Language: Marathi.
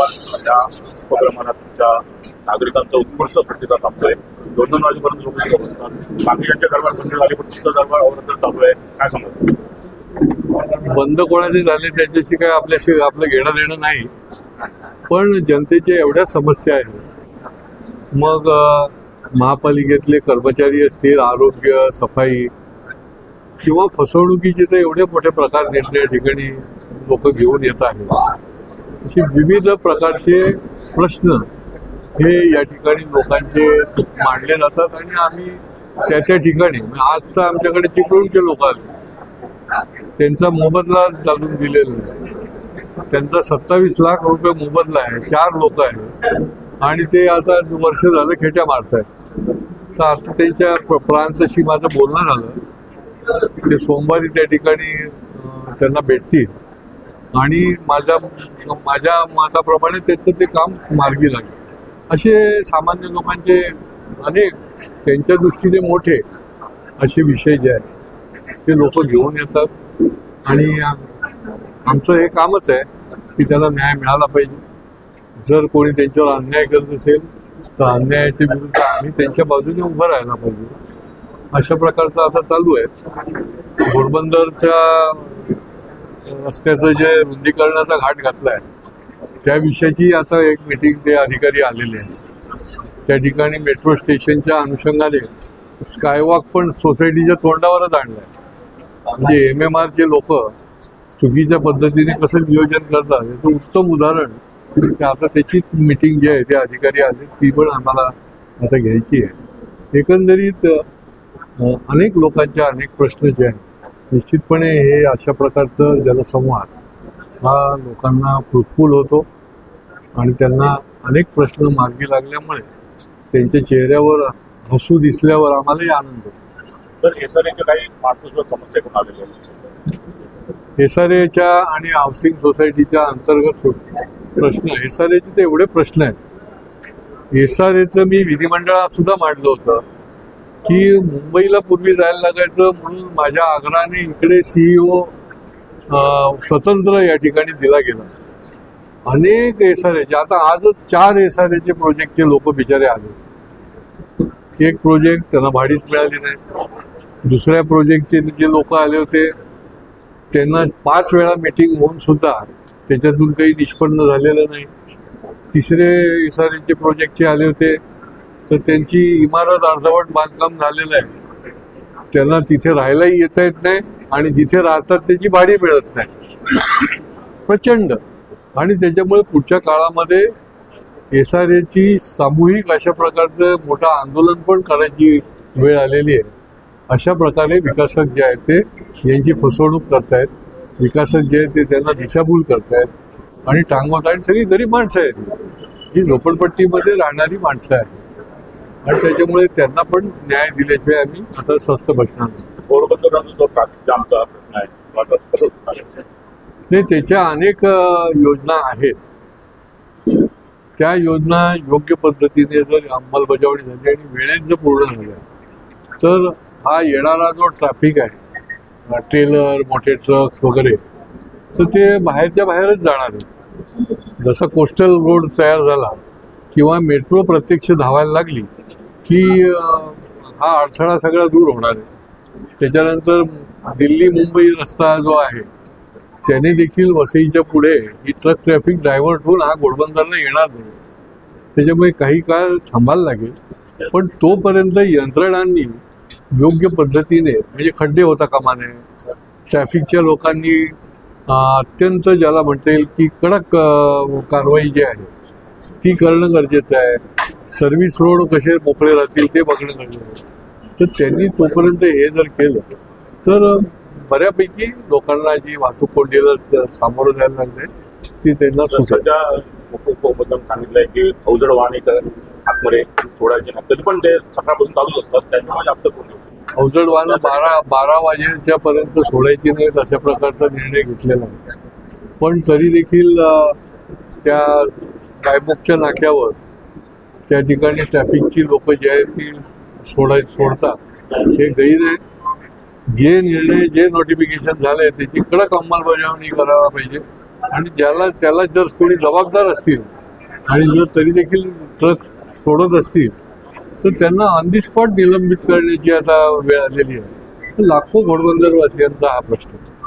प्रवास या उपक्रमाला तुमच्या नागरिकांचा उत्कृष्ट प्रतिसाद थांबतोय. दोन दोन वाजेपर्यंत लोक इथे बसतात. बाकीच्यांच्या दरबार बंद झाले पण तुमचा दरबार अवरंतर चालू आहे काय सांगतो बंद कोणाचे झाले त्याच्याशी काय आपल्याशी आपलं घेणं देणं नाही. पण जनतेच्या एवढ्या समस्या आहेत. मग महापालिकेतले कर्मचारी असतील आरोग्य सफाई किंवा फसवणुकीचे तर एवढे मोठे प्रकार निर्णय ठिकाणी लोक घेऊन येत आहेत. असे विविध प्रकारचे प्रश्न हे या ठिकाणी लोकांचे मांडले जातात आणि आम्ही त्या त्या ठिकाणी म्हणजे आज तर आमच्याकडे चिपळूणचे लोक आले. त्यांचा मोबदला चालून दिलेला आहे. त्यांचा सत्तावीस लाख रुपये मोबदला आहे चार लोक आहेत. आणि ते आता वर्ष झालं खेट्या मारत आहेत तर आता त्यांच्या प्र- प्रांताशी माझं बोलणं झालं. ते सोमवारी त्या ठिकाणी त्यांना भेटतील. आणि माझ्या माझ्या मताप्रमाणे त्याचं ते काम मार्गी लागेल. असे सामान्य लोकांचे अनेक त्यांच्या दृष्टीने मोठे असे विषय जे आहेत ते लोक घेऊन येतात. आणि आमचं हे कामच आहे की त्याला न्याय मिळाला पाहिजे. जर कोणी त्यांच्यावर अन्याय करत असेल तर अन्यायाच्या विरुद्ध आम्ही त्यांच्या बाजूने उभं राहायला पाहिजे. अशा प्रकारचं आता चालू आहे. घोडबंदरच्या रस्त्याचं जे रुंदीकरणाचा घाट घातलाय त्याविषयीची आता एक मीटिंग ते अधिकारी आलेले आहेत. त्या ठिकाणी मेट्रो स्टेशनच्या अनुषंगाने स्कायवॉक पण सोसायटीच्या तोंडावरच आणलाय. म्हणजे एम एम आरचे लोक चुकीच्या पद्धतीने कसं नियोजन करतात याचं उत्तम उदाहरण आता त्याची मीटिंग जी आहे ते अधिकारी आले ती पण आम्हाला आता घ्यायची आहे. एकंदरीत अनेक लोकांच्या अनेक प्रश्न जे आहेत निश्चितपणे हे अशा प्रकारचं जनसंवाद हा लोकांना फ्रुटफुल होतो आणि त्यांना अनेक प्रश्न मार्गी लागल्यामुळे त्यांच्या चेहऱ्यावर हसू दिसल्यावर आम्हालाही आनंद होतो. एस आर एच्या आणि हाऊसिंग सोसायटीच्या अंतर्गत प्रश्न एस आर एचे तर एवढे प्रश्न आहेत. एस आर एचं मी विधिमंडळात सुद्धा मांडलं होतं. की मुंबईला पूर्वी जायला लागायचं म्हणून माझ्या आग्रहाने इकडे सीईओ स्वतंत्र या ठिकाणी दिला गेला. अनेक एस आर एचे आता आजच चार एस आर एचे प्रोजेक्टचे लोक बिचारे आले. एक प्रोजेक्ट त्यांना भाडीच मिळाली नाही. दुसऱ्या प्रोजेक्टचे जे लोक आले होते त्यांना पाच वेळा मीटिंग होऊन सुद्धा त्याच्यातून काही निष्पन्न झालेलं नाही. तिसरे एस आर एचे प्रोजेक्टचे आले होते तर त्यांची इमारत अर्धवट बांधकाम झालेलं आहे. त्यांना तिथे राहायलाही येता येत नाही आणि जिथे राहतात त्याची भाडी मिळत नाही. प्रचंड. आणि त्याच्यामुळे पुढच्या काळामध्ये एस आर एची सामूहिक अशा प्रकारचं मोठं आंदोलन पण करायची वेळ आलेली आहे. अशा प्रकारे विकासक जे आहेत ते यांची फसवणूक करतायत. विकासक जे आहेत ते त्यांना दिशाभूल करतायत. आणि टांगवत आणि सगळी गरीब माणसं आहेत. ही झोपडपट्टीमध्ये राहणारी माणसं आहेत. आणि त्याच्यामुळे त्यांना पण न्याय दिल्याशिवाय आम्ही आता स्वस्त बसणार नाही. त्याच्या अनेक योजना आहेत. त्या योजना योग्य पद्धतीने जर अंमलबजावणी झाली आणि वेळेत जर पूर्ण झाल्या तर हा येणारा जो ट्रॅफिक आहे ट्रेलर मोठे ट्रक्स वगैरे तर ते बाहेरच्या बाहेरच जाणार आहे जसं कोस्टल रोड तयार झाला किंवा मेट्रो प्रत्यक्ष धावायला लागली की हा अडथळा सगळा दूर होणार आहे. त्याच्यानंतर दिल्ली मुंबई रस्ता जो आहे त्याने देखील वसईच्या पुढे ही ट्रक ट्रॅफिक डायव्हर्ट होऊन हा घोडबंदरला येणार नाही. त्याच्यामुळे काही काळ थांबायला लागेल. पण तोपर्यंत यंत्रणांनी योग्य पद्धतीने म्हणजे खड्डे होता कामा नये ट्रॅफिकच्या लोकांनी अत्यंत ज्याला म्हणता येईल की कडक कारवाई जी आहे ती करणं गरजेचं आहे. सर्व्हिस रोड कसे मोकळे राहतील ते बघणं गरजेचं आहे. तर त्यांनी तोपर्यंत हे जर केलं तर बऱ्यापैकी लोकांना जी वाहतूक कोंडीला सामोरं जायला लागले ती त्यांना उपबद्दल सांगितलंय की अवजड वाहने तर आतमध्ये सोडायचे नाही. तरी पण ते सकाळपासून चालूच असतात त्याच्यामुळे जास्त नाही. अवजड वाहनं बारा बारा वाजेच्या पर्यंत सोडायची नाहीत अशा प्रकारचा निर्णय घेतलेला आहे. पण तरी देखील त्या गायमुखच्या नाक्यावर त्या ठिकाणी ट्रॅफिकची लोक जी आहेत ती सोडाय सोडतात. हे गैर आहे. जे निर्णय जे नोटिफिकेशन झाले त्याची कडक अंमलबजावणी करायला पाहिजे. आणि ज्याला त्याला जर कोणी जबाबदार असतील आणि जर तरी देखील ट्रक सोडत असतील तर त्यांना ऑन दी स्पॉट निलंबित करण्याची आता वेळ आलेली आहे. लाखो घोडबंदरवासियांचा हा प्रश्न आहे.